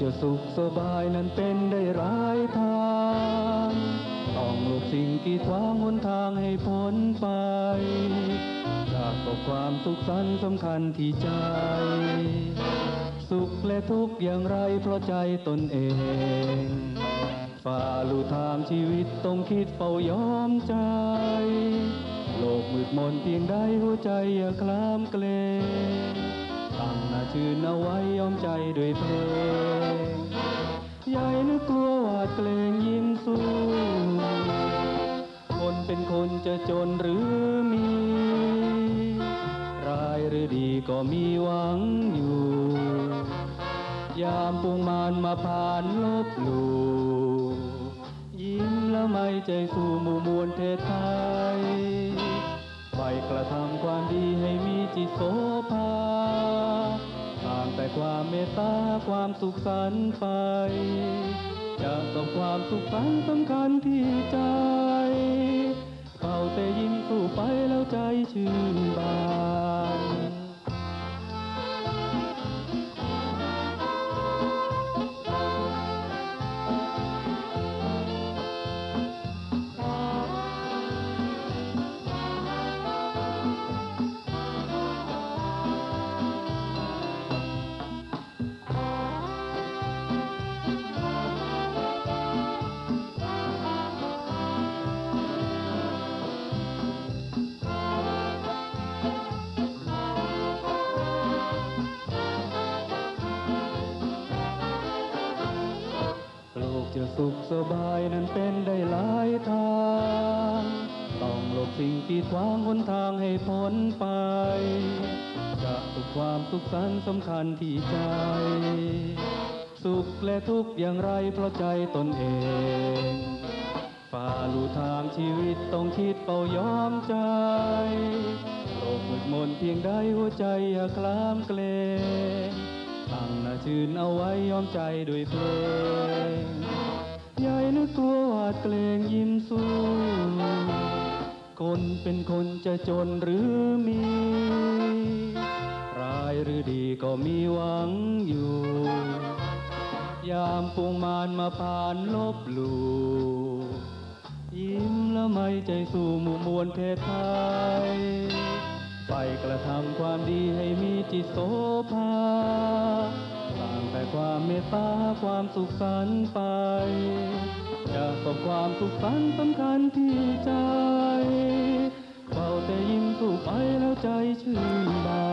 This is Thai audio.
จะสุขสบายนั้นเป็นได้หลายทาง ต้องหลบสิ่งกีดขวางหนทางให้พ้นไปจากกับความสุขสันสำคัญที่ใจ สุขและทุกข์อย่างไรเพราะใจตนเองฝ่าลู่ทางชีวิตต้องคิดเฝ้ายอมใจ โลกมืดมนเพียงใดหัวใจอย่าคลามเกรง ตั้งน้าชื่นเอาไว้ยอมใจด้วยเพลงใหญ่นึกกลัวหวาดเกรงยิ้มสู้ คนเป็นคนจะจนหรือมี รายหรือดีก็มีหวังอยู่ ยามปวงมานมาผ่านลบหลู่ยิ้มแล้วไม่ใจสู่หมู่มวลเทศไทย ไปกระทำความดีให้มีจิตโส ความเมตตาความสุขสันต์ไป จะต้องความสุขสันต์สำคัญที่ใจ สุขสบายนั้นเป็นได้หลายทาง ต้องหลบสิ่งกีดขวางหนทางให้พ้นไป จะสุขความสุขสันต์สำคัญที่ใจ สุขและทุกข์อย่างไรเพราะใจตนเองฝ่าลู่ทางชีวิตต้องคิดเป่ายอมใจโลกมืดมนเพียงใดหัวใจอย่าคลามเกรงตั้งหน้าชื่นเอาไว้ยอมใจด้วยเพลง นเป็นคนจะจนหรือมีร้ายหรือดีก็มีหวังอยู่ ยามปวงมานมาผ่านลบหลู่ยิ้มแล้วไม่ใจสู่หมู่มวลเพศไทย ไปกระทำความดีให้มีจิตโสภา ความเมตตาความสุขสันต์ไป จะสบความสุขสันต์สำคัญที่ใจเฝ้าแต่ยิ้มสู้ไปแล้วใจชื่นบาน